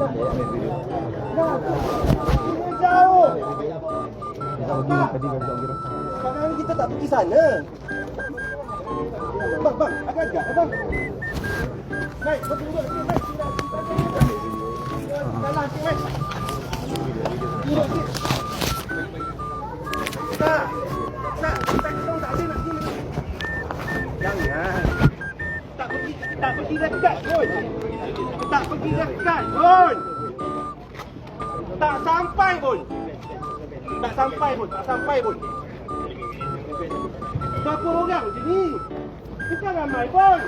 Kan tak. Sekarang kita tak pergi sana. Bang, bang, agak-agak, bang. Baik, kau tunggu sikit, baik. Salah sikit, baik. Duduk sikit. Tak. Tak, tak, tak pergi dekat pun. Tak pergi dekat pun. Tak sampai pun. Tak sampai pun, tak sampai pun. Berapa orang sini? Bukan ramai pun.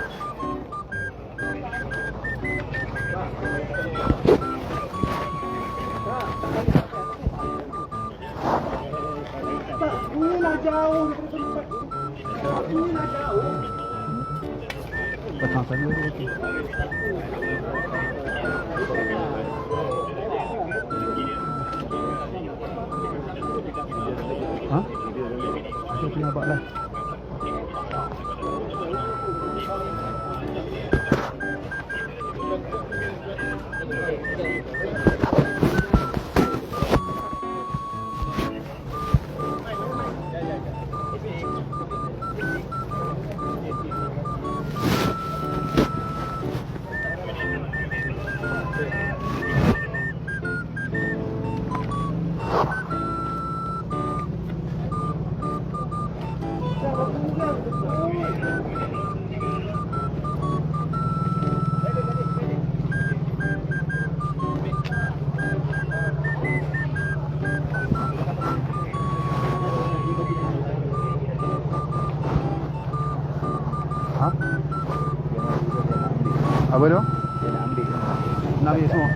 Tak, inilah jauh daripada tempat ni. Inilah jauh. Pasang sana. Ha? Abak lah. Ajá. ¿Abuelo? ¿Nadie es uno?